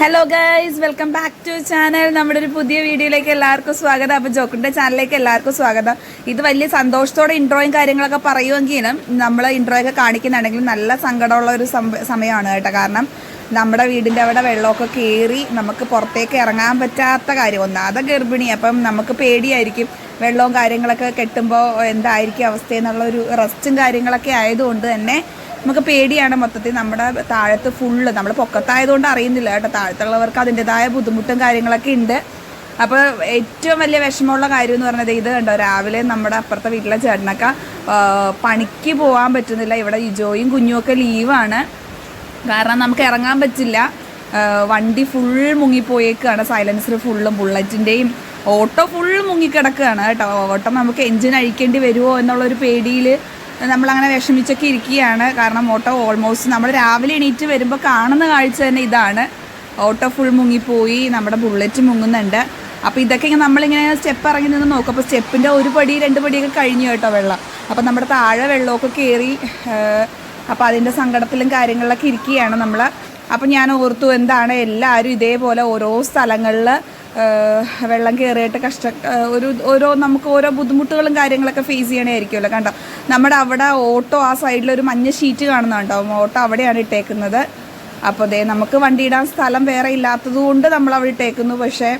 Hello guys welcome back to channel നമ്മുടെ ഒരു പുതിയ വീഡിയോയിലേക്ക് എല്ലാവർക്കും സ്വാഗതം. അപ്പോൾ ജോക്കിന്റെ ചാനലിലേക്ക് എല്ലാവർക്കും സ്വാഗതം. ഇത് വലിയ സന്തോഷത്തോടെ ഇൻട്രോയും കാര്യങ്ങളൊക്കെ പറയുമെങ്കിലും നമ്മൾ ഇൻട്രോയൊക്കെ കാണിക്കുന്നുണ്ടെങ്കിൽ നല്ല സങ്കടമുള്ള ഒരു സമയമാണ് കേട്ടോ. കാരണം നമ്മുടെ വീടിന്റെ അവിടെ വെള്ളമൊക്കെ കയറി നമുക്ക് പുറത്തേക്ക് ഇറങ്ങാൻ പറ്റാത്ത കാര്യം. ഒന്നാമതെ ഗർഭിണി അപ്പം നമുക്ക് പേടിയായിരിക്കും. വെള്ളവും കാര്യങ്ങളൊക്കെ കെട്ടുമ്പോൾ എന്തായിരിക്കും അവസ്ഥ എന്നുള്ള ഒരു റെസ്റ്റും കാര്യങ്ങളൊക്കെ ആയതുകൊണ്ട് തന്നെ നമുക്ക് പേടിയാണ് മൊത്തത്തിൽ നമ്മുടെ താഴത്ത് ഫുള്ള് നമ്മൾ പൊക്കത്തായതുകൊണ്ട് അറിയുന്നില്ല കേട്ടോ. താഴത്തുള്ളവർക്ക് അതിന്റെതായ ബുദ്ധിമുട്ടും കാര്യങ്ങളൊക്കെ ഉണ്ട്. അപ്പോൾ ഏറ്റവും വലിയ വിഷമമുള്ള കാര്യം എന്ന് പറഞ്ഞത് ഇത് കണ്ടോ? രാവിലെ നമ്മുടെ അപ്പുറത്തെ വീട്ടിലെ ചേട്ടനൊക്കെ പണിക്ക് പോകാൻ പറ്റുന്നില്ല. ഇവിടെ ഇജോയും കുഞ്ഞും ഒക്കെ ലീവാണ് കാരണം നമുക്ക് ഇറങ്ങാൻ പറ്റില്ല. വണ്ടി ഫുൾ മുങ്ങിപ്പോയേക്കാണ്. സൈലൻസർ ഫുള്ളും ബുള്ളറ്റിന്റെയും ഓട്ടോ ഫുൾ മുങ്ങിക്കിടക്കുകയാണ് കേട്ടോ. ഓട്ടോ നമുക്ക് എൻജിൻ അഴിക്കേണ്ടി വരുമോ എന്നുള്ളൊരു പേടിയിൽ നമ്മളങ്ങനെ വിഷമിച്ചൊക്കെ ഇരിക്കുകയാണ്. കാരണം ഓട്ടോ ഓൾമോസ്റ്റ് നമ്മൾ രാവിലെ എണീറ്റ് വരുമ്പോൾ കാണുന്ന കാഴ്ച തന്നെ ഇതാണ്. ഓട്ടോ ഫുൾ മുങ്ങിപ്പോയി നമ്മുടെ ബുള്ളറ്റ് മുങ്ങുന്നുണ്ട്. അപ്പോൾ ഇതൊക്കെ ഇങ്ങനെ നമ്മളിങ്ങനെ സ്റ്റെപ്പ് ഇറങ്ങി നിന്ന് നോക്കും. അപ്പോൾ സ്റ്റെപ്പിന്റെ ഒരു പടി രണ്ട് പടിയൊക്കെ കഴിഞ്ഞു കേട്ടോ വെള്ളം. അപ്പോൾ നമ്മുടെ താഴെ വെള്ളമൊക്കെ കയറി അപ്പോൾ അതിന്റെ സങ്കടത്തിലും കാര്യങ്ങളിലൊക്കെ ഇരിക്കുകയാണ് നമ്മൾ അപ്പോൾ ഞാൻ ഓർത്തു എന്താണ് എല്ലാവരും ഇതേപോലെ ഓരോ സ്ഥലങ്ങളിൽ വെള്ളം കയറിയിട്ട് കഷ്ട ഒരു ഓരോ നമുക്ക് ഓരോ ബുദ്ധിമുട്ടുകളും കാര്യങ്ങളൊക്കെ ഫേസ് ചെയ്യണമായിരിക്കുമല്ലോ കണ്ടോ? നമ്മുടെ അവിടെ ഓട്ടോ ആ സൈഡിൽ ഒരു മഞ്ഞ ഷീറ്റ് കാണുന്നുണ്ടോ ഓട്ടോ അവിടെയാണ് ഇട്ടേക്കുന്നത്. അപ്പോൾ ദേ നമുക്ക് വണ്ടി ഇടാൻ സ്ഥലം വേറെ ഇല്ലാത്തത് കൊണ്ട് നമ്മൾ അവിടെ ഇട്ടേക്കുന്നു. പക്ഷേ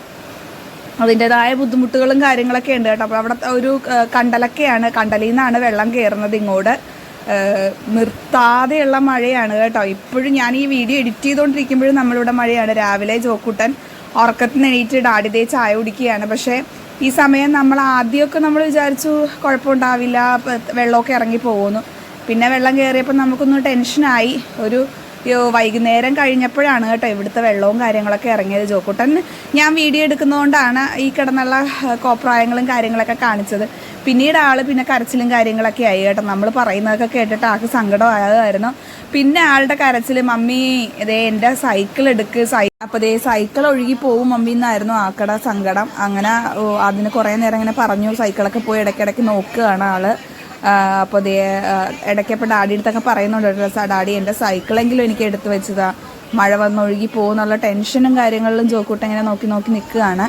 അതിന്റെതായ ബുദ്ധിമുട്ടുകളും കാര്യങ്ങളൊക്കെ ഉണ്ട് കേട്ടോ. അപ്പോൾ അവിടെ ഒരു കണ്ടലൊക്കെയാണ് കണ്ടലിൽ നിന്നാണ് വെള്ളം കയറുന്നത് ഇങ്ങോട്ട്. നിർത്താതെയുള്ള മഴയാണ് കേട്ടോ. ഇപ്പോഴും ഞാൻ ഈ വീഡിയോ എഡിറ്റ് ചെയ്തുകൊണ്ടിരിക്കുമ്പോഴും നമ്മളിവിടെ മഴയാണ്. രാവിലെ ജോക്കുട്ടൻ ഉറക്കത്തിന് എണീറ്റ് ഡാഡിതേ ചായ കുടിക്കുകയാണ്. പക്ഷേ ഈ സമയം നമ്മൾ ആദ്യമൊക്കെ നമ്മൾ വിചാരിച്ചു കുഴപ്പമുണ്ടാവില്ല വെള്ളമൊക്കെ ഇറങ്ങി പോകുന്നു. പിന്നെ വെള്ളം കയറിയപ്പോൾ നമുക്കൊന്ന് ടെൻഷനായി. ഒരു യോ വൈകുന്നേരം കഴിഞ്ഞപ്പോഴാണ് കേട്ടോ ഇവിടുത്തെ വെള്ളവും കാര്യങ്ങളൊക്കെ ഇറങ്ങിയത്. ജോക്കുട്ടൻ ഞാൻ വീഡിയോ എടുക്കുന്നതുകൊണ്ടാണ് ഈ കിടന്നുള്ള കോപ്രായങ്ങളും കാര്യങ്ങളൊക്കെ കാണിച്ചത്. പിന്നീട് ആൾ പിന്നെ കരച്ചിലും കാര്യങ്ങളൊക്കെ ആയി കേട്ടോ. നമ്മൾ പറയുന്നതൊക്കെ കേട്ടിട്ട് ആൾക്ക് സങ്കടമായതായിരുന്നു. പിന്നെ ആളുടെ കരച്ചിൽ മമ്മി ഇതേ എന്റെ സൈക്കിൾ എടുക്ക് സൈ അപ്പോൾ ഇതേ സൈക്കിൾ ഒഴുകി പോകും മമ്മി എന്നായിരുന്നു ആക്കട സങ്കടം. അങ്ങനെ അതിന് കുറേ നേരം ഇങ്ങനെ പറഞ്ഞു. സൈക്കിളൊക്കെ പോയി ഇടയ്ക്കിടയ്ക്ക് നോക്കുകയാണ് ആൾ. അപ്പോൾ ദേ ഡാഡി അടുത്തൊക്കെ പറയുന്നുണ്ട് കേട്ടോ "സാ, ഡാഡി എന്റെ സൈക്കിളെങ്കിലും എനിക്ക് എടുത്തു വെച്ചതാ. മഴ വന്നൊഴുകി പോകുന്നുള്ള ടെൻഷനും കാര്യങ്ങളിലും ജോക്കൂട്ട് ഇങ്ങനെ നോക്കി നോക്കി നിൽക്കുകയാണ്.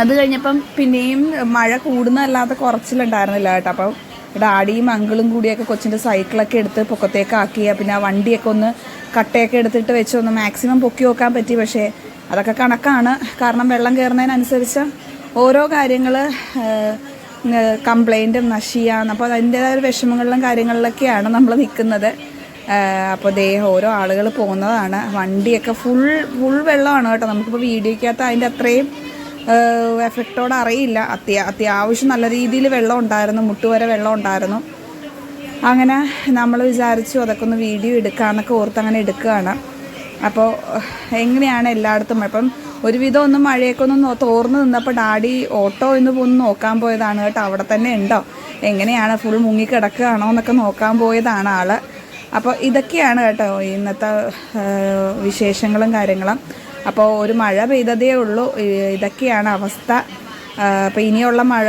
അത് കഴിഞ്ഞപ്പം പിന്നെയും മഴ കൂടുന്നതല്ലാതെ കുറച്ചിലുണ്ടായിരുന്നില്ല കേട്ടോ. അപ്പം ഡാഡിയും അങ്കിളും കൂടിയൊക്കെ കൊച്ചിന്റെ സൈക്കിളൊക്കെ എടുത്ത് പൊക്കത്തേക്കാക്കി പിന്നെ ആ വണ്ടിയൊക്കെ ഒന്ന് കട്ടയൊക്കെ എടുത്തിട്ട് വെച്ച് ഒന്ന് മാക്സിമം പൊക്കി നോക്കാൻ പറ്റി. പക്ഷേ അതൊക്കെ കണക്കാണ്. കാരണം വെള്ളം കയറുന്നതിനനുസരിച്ച് ഓരോ കാര്യങ്ങൾ കംപ്ലൈന്റും നശിയാന്ന് അപ്പോൾ അതിന്റേതായ വിഷമങ്ങളിലും കാര്യങ്ങളിലൊക്കെയാണ് നമ്മൾ നിൽക്കുന്നത് അപ്പോൾ ദേ ഓരോ ആളുകൾ പോകുന്നതാണ്. വണ്ടിയൊക്കെ ഫുൾ ഫുൾ വെള്ളമാണ് കേട്ടോ. നമുക്കിപ്പോൾ വീഡിയോക്കകത്ത് അതിന്റെ അത്രയും എഫക്റ്റോടെ അറിയില്ല. അത്യാ അത്യാവശ്യം നല്ല രീതിയിൽ വെള്ളം ഉണ്ടായിരുന്നു. മുട്ടുവരെ വെള്ളം ഉണ്ടായിരുന്നു. അങ്ങനെ നമ്മൾ വിചാരിച്ചു അതൊക്കെ ഒന്ന് വീഡിയോ എടുക്കാമെന്നൊക്കെ ഓർത്ത് അങ്ങനെ എടുക്കുകയാണ്. അപ്പോൾ എങ്ങനെയാണ് എല്ലായിടത്തും ഇപ്പം ഒരുവിധം ഒന്ന് മഴയൊക്കെ ഒന്ന് തോർന്ന് നിന്നപ്പോൾ ഡാഡി ഓട്ടോ എന്ന് പോന്ന് നോക്കാൻ പോയതാണ് കേട്ടോ. അവിടെ തന്നെ ഉണ്ടോ? എങ്ങനെയാണ് ഫുൾ മുങ്ങി കിടക്കുകയാണോ എന്നൊക്കെ നോക്കാൻ പോയതാണ് ആൾ. അപ്പോൾ ഇതൊക്കെയാണ് കേട്ടോ ഇന്നത്തെ വിശേഷങ്ങളും കാര്യങ്ങളും. അപ്പോൾ ഒരു മഴ പെയ്തതേ ഉള്ളൂ. ഇതൊക്കെയാണ് അവസ്ഥ. അപ്പോൾ ഇനിയുള്ള മഴ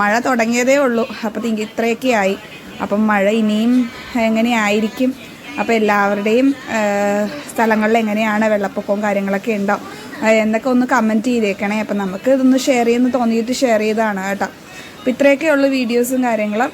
മഴ തുടങ്ങിയതേ ഉള്ളൂ. അപ്പോൾ ഇത്രയൊക്കെ ആയി. അപ്പം മഴ ഇനിയും എങ്ങനെയായിരിക്കും അപ്പോൾ എല്ലാവരുടെയും സ്ഥലങ്ങളിൽ എങ്ങനെയാണ് വെള്ളപ്പൊക്കവും കാര്യങ്ങളൊക്കെ ഉണ്ടോ? എന്നൊക്കെ ഒന്ന് കമന്റ് ചെയ്തേക്കണേ. അപ്പം നമുക്ക് ഇതൊന്ന് ഷെയർ ചെയ്യുന്ന തോന്നിയിട്ട് ഷെയർ ചെയ്താണ് കേട്ടോ. അപ്പോൾ ഇത്രയൊക്കെയുള്ള വീഡിയോസും കാര്യങ്ങളും.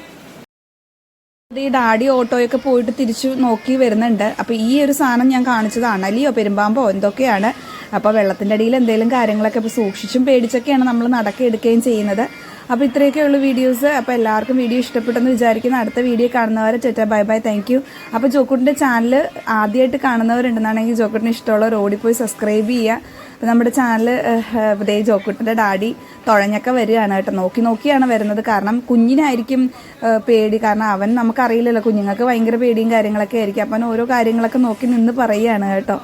ഈ ഡാഡി ഓട്ടോയൊക്കെ പോയിട്ട് തിരിച്ചു നോക്കി വരുന്നുണ്ട്. അപ്പോൾ ഈ ഒരു സാധനം ഞാൻ കാണിച്ചതാണ്. അല്ലയോ പെരുമ്പാമ്പോ എന്തൊക്കെയാണ്? അപ്പോൾ വെള്ളത്തിന്റെ അടിയിൽ എന്തെങ്കിലും കാര്യങ്ങളൊക്കെ ഇപ്പോൾ സൂക്ഷിച്ചും പേടിച്ചൊക്കെയാണ് നമ്മൾ നടക്കെടുക്കുകയും ചെയ്യുന്നത്. അപ്പോൾ ഇത്രയൊക്കെയുള്ള വീഡിയോസ് അപ്പോൾ എല്ലാവർക്കും വീഡിയോ ഇഷ്ടപ്പെട്ടെന്ന് വിചാരിക്കുന്നു. അടുത്ത വീഡിയോ കാണുന്നവരെ ചേട്ടാ ബൈ ബൈ താങ്ക് യു അപ്പോൾ ജോക്കുട്ടിന്റെ ചാനൽ ആദ്യമായിട്ട് കാണുന്നവരുണ്ടെന്നാണെങ്കിൽ ജോക്കുട്ടിന് ഇഷ്ടമുള്ളവർ ഓടിപ്പോയി സബ്സ്ക്രൈബ് ചെയ്യുക. അപ്പോൾ നമ്മുടെ ചാനൽ ഇതേ ജോക്കുട്ടിന്റെ ഡാഡി തുഴഞ്ഞൊക്കെ വരികയാണ് കേട്ടോ. നോക്കി നോക്കിയാണ് വരുന്നത്. കാരണം കുഞ്ഞിനായിരിക്കും പേടി. കാരണം അവൻ നമുക്കറിയില്ലല്ലോ കുഞ്ഞുങ്ങൾക്ക് ഭയങ്കര പേടിയും കാര്യങ്ങളൊക്കെ ആയിരിക്കും. അപ്പം ഓരോ കാര്യങ്ങളൊക്കെ നോക്കി നിന്ന് പറയുകയാണ് കേട്ടോ.